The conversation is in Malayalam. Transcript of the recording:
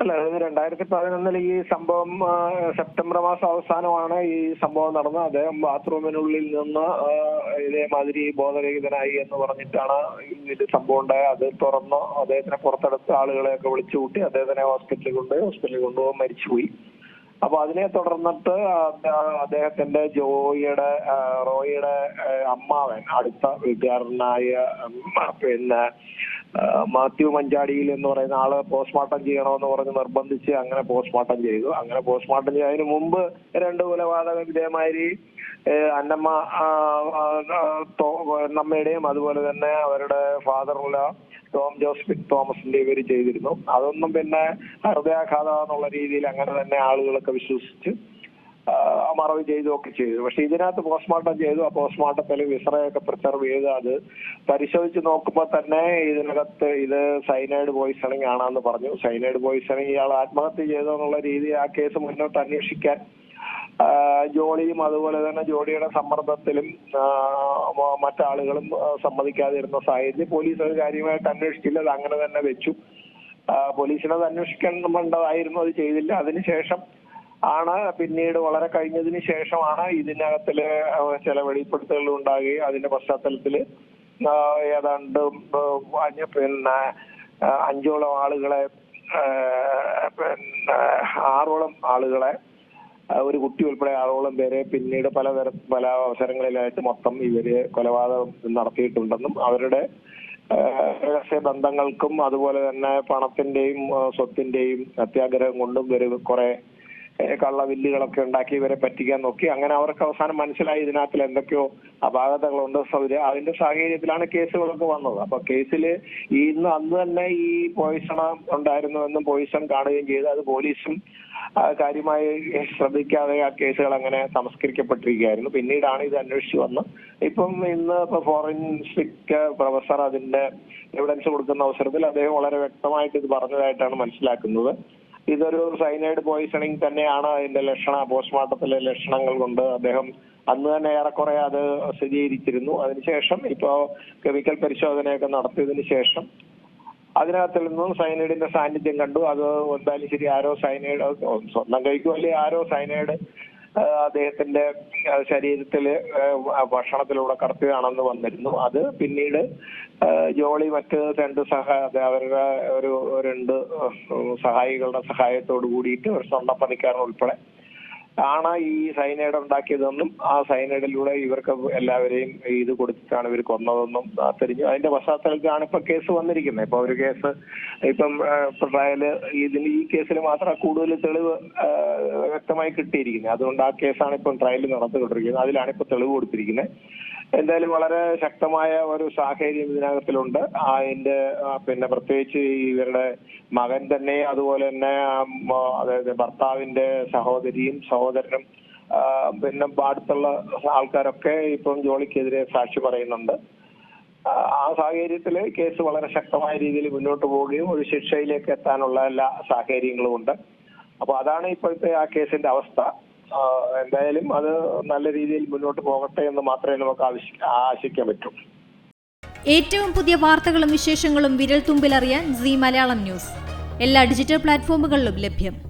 അല്ല ഇത് രണ്ടായിരത്തി പതിനൊന്നിൽ ഈ സംഭവം സെപ്റ്റംബർ മാസം അവസാനമാണ് ഈ സംഭവം നടന്നത്. അദ്ദേഹം ബാത്റൂമിനുള്ളിൽ നിന്ന് ഇതേമാതിരി ബോധരഹിതനായി എന്ന് പറഞ്ഞിട്ടാണ് ഇത് സംഭവം ഉണ്ടായത്. അത് തുറന്ന് അദ്ദേഹത്തിനെ പുറത്തെടുത്ത് ആളുകളെയൊക്കെ വിളിച്ചു കൂട്ടി അദ്ദേഹത്തിനെ ഹോസ്പിറ്റലിൽ കൊണ്ടുപോയി ഹോസ്പിറ്റലിൽ കൊണ്ടുപോയി മരിച്ചുപോയി. അപ്പൊ അതിനെ തുടർന്നിട്ട് അദ്ദേഹത്തിന്റെ ജോയിയുടെ റോയിയുടെ അമ്മാവൻ അടുത്ത വീട്ടുകാരനായ പിന്നെ മാത്യു മഞ്ചാടിയിൽ എന്ന് പറയുന്ന ആൾ പോസ്റ്റ്മോർട്ടം ചെയ്യണമെന്ന് പറഞ്ഞ് നിർബന്ധിച്ച് അങ്ങനെ പോസ്റ്റ്മോർട്ടം ചെയ്തു. അങ്ങനെ പോസ്റ്റ്മോർട്ടം ചെയ്തതിന് മുമ്പ് രണ്ട് കൊലപാതകം ഏ, അന്നമ്മ അന്നമ്മയുടെയും അതുപോലെ തന്നെ അവരുടെ ഫാദറുള്ള ടോം ജോസ് തോമസിന്റെ ഇവർ ചെയ്തിരുന്നു. അതൊന്നും പിന്നെ ഹൃദയാഘാതം എന്നുള്ള രീതിയിൽ അങ്ങനെ തന്നെ ആളുകളൊക്കെ വിശ്വസിച്ച് മറവ് ചെയ്തുമൊക്കെ ചെയ്തു. പക്ഷെ ഇതിനകത്ത് പോസ്റ്റ്മോർട്ടം ചെയ്തു. ആ പോസ്റ്റ്മോർട്ടത്തിൽ വിസറയൊക്കെ പ്രിസർവ് ചെയ്ത്. അത് പരിശോധിച്ച് നോക്കുമ്പോൾ തന്നെ ഇതിനകത്ത് ഇത് സൈനൈഡ് പോയിസണിങ് ആണെന്ന് പറഞ്ഞു. സൈനൈഡ് പോയിസണിങ് ഇയാൾ ആത്മഹത്യ ചെയ്തെന്നുള്ള രീതി ആ കേസ് മുന്നോട്ട് അന്വേഷിക്കാൻ ജോളിയും അതുപോലെ തന്നെ ജോളിയുടെ സമ്മർദ്ദത്തിലും മറ്റാളുകളും സമ്മതിക്കാതിരുന്ന സാഹചര്യം പോലീസ് അത് കാര്യമായിട്ട് അന്വേഷിച്ചില്ല. അത് അങ്ങനെ തന്നെ വെച്ചു. പോലീസിനത് അന്വേഷിക്കാൻ വേണ്ടതായിരുന്നു അത് ചെയ്തില്ല. അതിനുശേഷം ആണ്. പിന്നീട് വളരെ കഴിഞ്ഞതിന് ശേഷമാണ് ഇതിനകത്തിൽ ചില വെളിപ്പെടുത്തലുകൾ ഉണ്ടാകുകയും അതിന്റെ പശ്ചാത്തലത്തിൽ ഏതാണ്ട് പിന്നെ അഞ്ചോളം ആളുകളെ പിന്നെ ആറോളം ആളുകളെ ഒരു കുട്ടി ഉൾപ്പെടെ ആറോളം പേരെ പിന്നീട് പലതര പല അവസരങ്ങളിലായിട്ട് മൊത്തം ഇവർ കൊലപാതകം നടത്തിയിട്ടുണ്ടെന്നും അവരുടെ രഹസ്യ ബന്ധങ്ങൾക്കും അതുപോലെ തന്നെ പണത്തിന്റെയും സ്വത്തിന്റെയും അത്യാഗ്രഹം കൊണ്ടും ഇവർ കുറെ കള്ളവില്ലുകളൊക്കെ ഉണ്ടാക്കി ഇവരെ പറ്റിക്കാൻ നോക്കി. അങ്ങനെ അവർക്ക് അവസാനം മനസ്സിലായി ഇതിനകത്തിൽ എന്തൊക്കെയോ അപാകതകളുണ്ട്. സൗര അതിന്റെ സാഹചര്യത്തിലാണ് കേസുകളൊക്കെ വന്നത്. അപ്പൊ കേസിൽ ഇന്ന് അന്ന് തന്നെ ഈ പോയിസൺ ഉണ്ടായിരുന്നുവെന്നും പോയിസൺ കാണുകയും ചെയ്തു. അത് പോലീസും കാര്യമായി ശ്രദ്ധിക്കാതെ ആ കേസുകൾ അങ്ങനെ സംസ്കരിക്കപ്പെട്ടിരിക്കുകയായിരുന്നു. പിന്നീടാണ് ഇത് അന്വേഷിച്ചു വന്ന് ഇപ്പം ഇന്ന് ഇപ്പൊ ഫോറൻസിക് പ്രൊഫസർ അതിന്റെ എവിഡൻസ് കൊടുക്കുന്ന അവസരത്തിൽ അദ്ദേഹം വളരെ വ്യക്തമായിട്ട് ഇത് പറഞ്ഞതായിട്ടാണ് മനസ്സിലാക്കുന്നത്. ഇതൊരു സൈനൈഡ് പോയിസണിങ് തന്നെയാണ് അതിന്റെ ലക്ഷണ പോസ്റ്റ്മോർട്ടത്തിലെ ലക്ഷണങ്ങൾ കൊണ്ട് അദ്ദേഹം അന്ന് തന്നെ ഏറെക്കുറെ അത് സ്ഥിരീകരിച്ചിരുന്നു. അതിനുശേഷം ഇപ്പോ കെമിക്കൽ പരിശോധനയൊക്കെ നടത്തിയതിനു ശേഷം അതിനകത്തിൽ നിന്നും സൈനൈഡിന്റെ സാന്നിധ്യം കണ്ടു. അത് എന്തായാലും ശരി ആരോ സൈനൈഡ് സ്വന്തം കഴിക്കുമല്ലേ ആരോ സൈനൈഡ് അദ്ദേഹത്തിന്റെ ശരീരത്തിൽ ഭക്ഷണത്തിലൂടെ കടത്തുകയാണെന്ന് വന്നിരുന്നു. അത് പിന്നീട് ജോളി മറ്റ് രണ്ട് സഹ അവരുടെ ഒരു രണ്ട് സഹായികളുടെ സഹായത്തോട് കൂടിയിട്ട് ഒരു സ്വർണപ്പണിക്കാരൻ ഉൾപ്പെടെ ആണ് ഈ സൈനൈഡ് ഉണ്ടാക്കിയതെന്നും ആ സൈനൈഡിലൂടെ ഇവർക്ക് എല്ലാവരെയും ഇത് കൊടുത്തിട്ടാണ് ഇവർ കൊന്നതെന്നും തെരഞ്ഞു അതിന്റെ പശ്ചാത്തലത്തിലാണ് ഇപ്പൊ കേസ് വന്നിരിക്കുന്നത്. ഇപ്പൊ ഒരു കേസ് ഇപ്പം ട്രയൽ ഇതിന് ഈ കേസിൽ മാത്രം കൂടുതൽ തെളിവ് വ്യക്തമായി കിട്ടിയിരിക്കുന്നത്. അതുകൊണ്ട് ആ കേസാണ് ഇപ്പം ട്രയൽ നടന്നുകൊണ്ടിരിക്കുന്നത്. അതിലാണ് ഇപ്പൊ തെളിവ് കൊടുത്തിരിക്കുന്നത്. എന്തായാലും വളരെ ശക്തമായ ഒരു സാഹചര്യം ഇതിനകത്തിലുണ്ട്. അതിന്റെ പിന്നെ പ്രത്യേകിച്ച് ഇവരുടെ മകൻ തന്നെ അതുപോലെ തന്നെ അതായത് ഭർത്താവിന്റെ സഹോദരിയും സഹോദരനും പിന്നെ അടുത്തുള്ള ആൾക്കാരൊക്കെ ഇപ്പം ജോളിക്കെതിരെ സാക്ഷി പറയുന്നുണ്ട്. ആ, സാഹചര്യത്തിൽ കേസ് വളരെ ശക്തമായ രീതിയിൽ മുന്നോട്ട് പോവുകയും ഒരു ശിക്ഷയിലേക്ക് എത്താനുള്ള എല്ലാ സാഹചര്യങ്ങളും ഉണ്ട്. അപ്പൊ അതാണ് ഇപ്പോഴത്തെ ആ കേസിന്റെ അവസ്ഥ. എന്തായാലും അത് നല്ല രീതിയിൽ മുന്നോട്ട് പോകട്ടെ എന്ന് മാത്രമേ നമുക്ക് ആശിക്കാൻ പറ്റൂ. ഏറ്റവും പുതിയ വാർത്തകളും വിശേഷങ്ങളും വിരൽ തുമ്പിലറിയാൻ സി മലയാളം ന്യൂസ്. എല്ലാ ഡിജിറ്റൽ പ്ലാറ്റ്ഫോമുകളിലും ലഭ്യം.